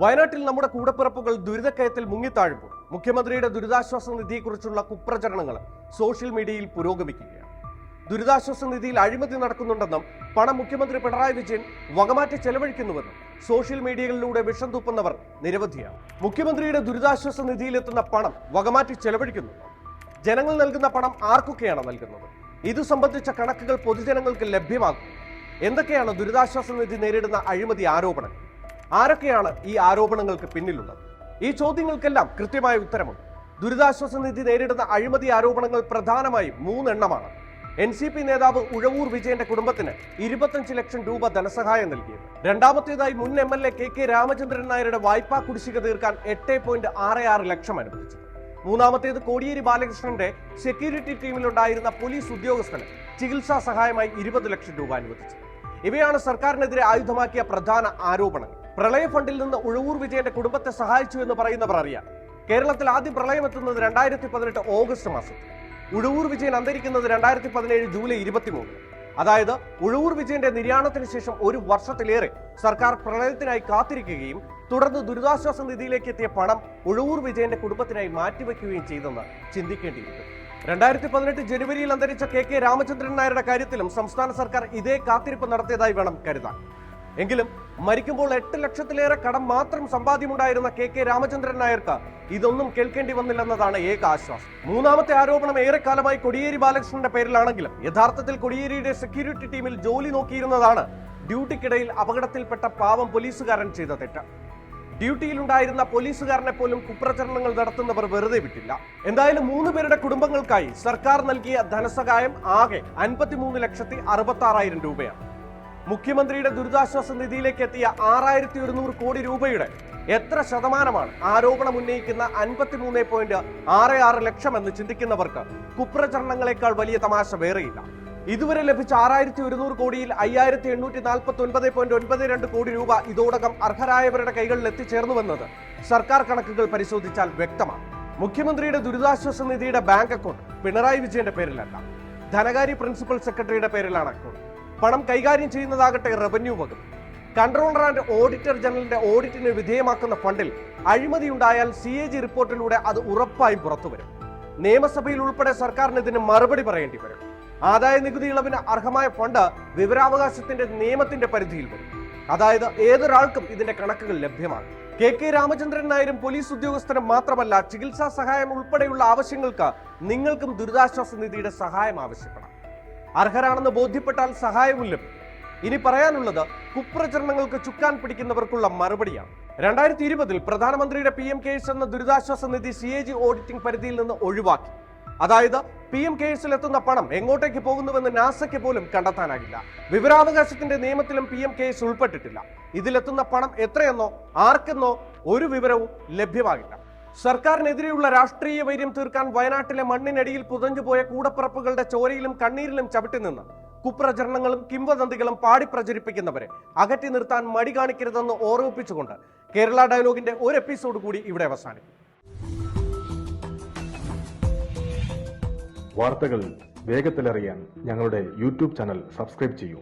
വയനാട്ടിൽ നമ്മുടെ കൂടപ്പിറപ്പുകൾ ദുരിതക്കയത്തിൽ മുങ്ങിത്താഴുമ്പോൾ മുഖ്യമന്ത്രിയുടെ ദുരിതാശ്വാസ നിധിയെക്കുറിച്ചുള്ള കുപ്രചരണങ്ങൾ സോഷ്യൽ മീഡിയയിൽ പുരോഗമിക്കുകയാണ്. ദുരിതാശ്വാസ നിധിയിൽ അഴിമതി നടക്കുന്നുണ്ടെന്നും പണം മുഖ്യമന്ത്രി പിണറായി വിജയൻ വകമാറ്റി ചെലവഴിക്കുന്നുവെന്നും സോഷ്യൽ മീഡിയകളിലൂടെ വിഷം തൂപ്പുന്നവർ നിരവധിയാണ്. മുഖ്യമന്ത്രിയുടെ ദുരിതാശ്വാസ നിധിയിലെത്തുന്ന പണം വകമാറ്റി ചെലവഴിക്കുന്നുണ്ടോ ജനങ്ങൾ നൽകുന്ന പണം ആർക്കൊക്കെയാണ് നൽകുന്നത്? ഇതു സംബന്ധിച്ച കണക്കുകൾ പൊതുജനങ്ങൾക്ക് ലഭ്യമാകും. എന്തൊക്കെയാണ് ദുരിതാശ്വാസ നിധി നേരിടുന്ന അഴിമതി ആരോപണങ്ങൾ? ആരൊക്കെയാണ് ഈ ആരോപണങ്ങൾക്ക് പിന്നിലുള്ളത്? ഈ ചോദ്യങ്ങൾക്കെല്ലാം കൃത്യമായ ഉത്തരമുണ്ട്. ദുരിതാശ്വാസ നിധി നേരിടുന്ന അഴിമതി ആരോപണങ്ങൾ പ്രധാനമായും മൂന്നെണ്ണമാണ്. എൻ സി പി നേതാവ് ഉഴവൂർ വിജയന്റെ കുടുംബത്തിന് ഇരുപത്തഞ്ച് ലക്ഷം രൂപ ധനസഹായം നൽകിയത്. രണ്ടാമത്തേതായി മുൻ M L A K K Ramachandran നായരുടെ വായ്പാ കുടിശ്ശിക തീർക്കാൻ എട്ട് പോയിന്റ് ആറ് ആറ് ലക്ഷം അനുവദിച്ചു. മൂന്നാമത്തേത് കോടിയേരി ബാലകൃഷ്ണന്റെ സെക്യൂരിറ്റി ടീമിലുണ്ടായിരുന്ന പോലീസ് ഉദ്യോഗസ്ഥന് ചികിത്സാ സഹായമായി ഇരുപത് ലക്ഷം രൂപ അനുവദിച്ചു. ഇവയാണ് സർക്കാരിനെതിരെ ആയുധമാക്കിയ പ്രധാന ആരോപണങ്ങൾ. പ്രളയ ഫണ്ടിൽ നിന്ന് ഉഴവൂർ വിജയന്റെ കുടുംബത്തെ സഹായിച്ചു എന്ന് പറയുന്നവർ അറിയാം. കേരളത്തിൽ ആദ്യം പ്രളയം എത്തുന്നത് രണ്ടായിരത്തി പതിനെട്ട് ഓഗസ്റ്റ് മാസം. ഉഴവൂർ വിജയൻ അന്തരിക്കുന്നത് രണ്ടായിരത്തി പതിനേഴ് ജൂലൈ ഇരുപത്തിമൂന്ന്. അതായത് ഉഴവൂർ വിജയന്റെ നിര്യാണത്തിന് ശേഷം ഒരു വർഷത്തിലേറെ സർക്കാർ പ്രളയത്തിനായി കാത്തിരിക്കുകയും തുടർന്ന് ദുരിതാശ്വാസ നിധിയിലേക്ക് എത്തിയ പണം ഉഴവൂർ വിജയന്റെ കുടുംബത്തിനായി മാറ്റിവെക്കുകയും ചെയ്തെന്ന് ചിന്തിക്കേണ്ടിയിരുന്നു രണ്ടായിരത്തി പതിനെട്ട് ജനുവരിയിൽ അന്തരിച്ച കെ കെ രാമചന്ദ്രൻ നായരുടെ കാര്യത്തിലും സംസ്ഥാന സർക്കാർ ഇതേ കാത്തിരിപ്പ് നടത്തിയതായി വേണം കരുതാൻ. എങ്കിലും മരിക്കുമ്പോൾ എട്ട് ലക്ഷത്തിലേറെ കടം മാത്രം സമ്പാദ്യമുണ്ടായിരുന്ന കെ കെ രാമചന്ദ്രൻ നായർക്ക് ഇതൊന്നും കേൾക്കേണ്ടി വന്നില്ലെന്നതാണ് ഏക ആശ്വാസം. മൂന്നാമത്തെ ആരോപണം ഏറെക്കാലമായി കൊടിയേരി ബാലകൃഷ്ണന്റെ പേരിലാണെങ്കിലും യഥാർത്ഥത്തിൽ കൊടിയേരിയുടെ സെക്യൂരിറ്റി ടീമിൽ ജോലി നോക്കിയിരുന്നതാണ് ഡ്യൂട്ടിക്കിടയിൽ അപകടത്തിൽപ്പെട്ട പാവം പോലീസുകാരൻ ചെയ്ത തെറ്റ്. ഡ്യൂട്ടിയിലുണ്ടായിരുന്ന പോലീസുകാരനെ പോലും കുപ്രചരണങ്ങൾ നടത്തുന്നവർ വെറുതെ വിട്ടില്ല. എന്തായാലും മൂന്ന് പേരുടെ കുടുംബങ്ങൾക്കായി സർക്കാർ നൽകിയ ധനസഹായം ആകെ അൻപത്തിമൂന്ന് ലക്ഷത്തി അറുപത്തി ആറായിരം രൂപയാണ്. മുഖ്യമന്ത്രിയുടെ ദുരിതാശ്വാസ നിധിയിലേക്ക് എത്തിയ ആറായിരത്തി ഒരുന്നൂറ് കോടി രൂപയുടെ എത്ര ശതമാനമാണ് ആരോപണം ഉന്നയിക്കുന്ന അൻപത്തിമൂന്ന് പോയിന്റ് ആറ് ആറ് ലക്ഷം എന്ന് ചിന്തിക്കുന്നവർക്ക് കുപ്രചരണങ്ങളെക്കാൾ വലിയ തമാശ വേറെയില്ല. ഇതുവരെ ലഭിച്ച ആറായിരത്തി ഒരുന്നൂറ് കോടിയിൽ അയ്യായിരത്തി എണ്ണൂറ്റി നാൽപ്പത്തി ഒൻപത് പോയിന്റ് ഒൻപത് രണ്ട് കോടി രൂപ ഇതോടകം അർഹരായവരുടെ കൈകളിൽ എത്തിച്ചേർന്നുവെന്നത് സർക്കാർ കണക്കുകൾ പരിശോധിച്ചാൽ വ്യക്തമാണ്. മുഖ്യമന്ത്രിയുടെ ദുരിതാശ്വാസ നിധിയുടെ ബാങ്ക് അക്കൗണ്ട് പിണറായി വിജയന്റെ പേരിലല്ല. ധനകാര്യ പ്രിൻസിപ്പൽ സെക്രട്ടറിയുടെ പേരിലാണ് അക്കൗണ്ട്. പണം കൈകാര്യം ചെയ്യുന്നതാകട്ടെ റവന്യൂ വകുപ്പ്. കൺട്രോളർ ആൻഡ് ഓഡിറ്റർ ജനറലിന്റെ ഓഡിറ്റിന് വിധേയമാക്കുന്ന ഫണ്ടിൽ അഴിമതി ഉണ്ടായാൽ സി എ ജി റിപ്പോർട്ടിലൂടെ അത് ഉറപ്പായും പുറത്തുവരും നിയമസഭയിൽ ഉൾപ്പെടെ സർക്കാരിന് ഇതിന് മറുപടി പറയേണ്ടി വരും. ആദായ നികുതി ഇളവിന് അർഹമായ ഫണ്ട് വിവരാവകാശത്തിന്റെ നിയമത്തിന്റെ പരിധിയിൽ വരും. അതായത് ഏതൊരാൾക്കും ഇതിന്റെ കണക്കുകൾ ലഭ്യമാണ്. കെ കെ രാമചന്ദ്രൻ നായരും പോലീസ് ഉദ്യോഗസ്ഥരും മാത്രമല്ല ചികിത്സാ സഹായം ഉൾപ്പെടെയുള്ള ആവശ്യങ്ങൾക്ക് നിങ്ങൾക്കും ദുരിതാശ്വാസ നിധിയുടെ സഹായം ആവശ്യപ്പെടാം. അർഹരാണെന്ന് ബോധ്യപ്പെട്ടാൽ സഹായവും ഇനി പറയാനുള്ളത് കുപ്രചരണങ്ങൾക്ക് ചുക്കാൻ പിടിക്കുന്നവർക്കുള്ള മറുപടിയാണ്. രണ്ടായിരത്തി ഇരുപതിൽ പ്രധാനമന്ത്രിയുടെ പി എം കേഴ്സ് എന്ന ദുരിതാശ്വാസ നിധി സി എ ജി ഓഡിറ്റിംഗ് പരിധിയിൽ നിന്ന് ഒഴിവാക്കി. അതായത് പി എം കേഴ്സിൽ എത്തുന്ന പണം എങ്ങോട്ടേക്ക് പോകുന്നുവെന്ന് നാസയ്ക്ക് പോലും കണ്ടെത്താനാകില്ല. വിവരാവകാശത്തിന്റെ നിയമത്തിലും പി എം കേസ് ഉൾപ്പെട്ടിട്ടില്ല. ഇതിലെത്തുന്ന പണം എത്രയെന്നോ ആർക്കെന്നോ ഒരു വിവരവും ലഭ്യമാകില്ല. സർക്കാരിനെതിരെയുള്ള രാഷ്ട്രീയ വൈര്യം തീർക്കാൻ വയനാട്ടിലെ മണ്ണിനടിയിൽ പുതഞ്ഞുപോയ കൂടപ്പിറപ്പുകളുടെ ചോരയിലും കണ്ണീരിലും ചവിട്ടി നിന്ന് കുപ്രചരണങ്ങളും കിംവദന്തികളും പാടി പ്രചരിപ്പിക്കുന്നവരെ അകറ്റി നിർത്താൻ മടി കാണിക്കരുതെന്ന് ഓർമ്മിപ്പിച്ചുകൊണ്ട് കേരള ഡയലോഗിന്റെ ഒരു എപ്പിസോഡ് കൂടി ഇവിടെ അവസാനിക്കും. വാർത്തകൾ വേഗത്തിലറിയാൻ ഞങ്ങളുടെ യൂട്യൂബ് ചാനൽ സബ്സ്ക്രൈബ് ചെയ്യൂ.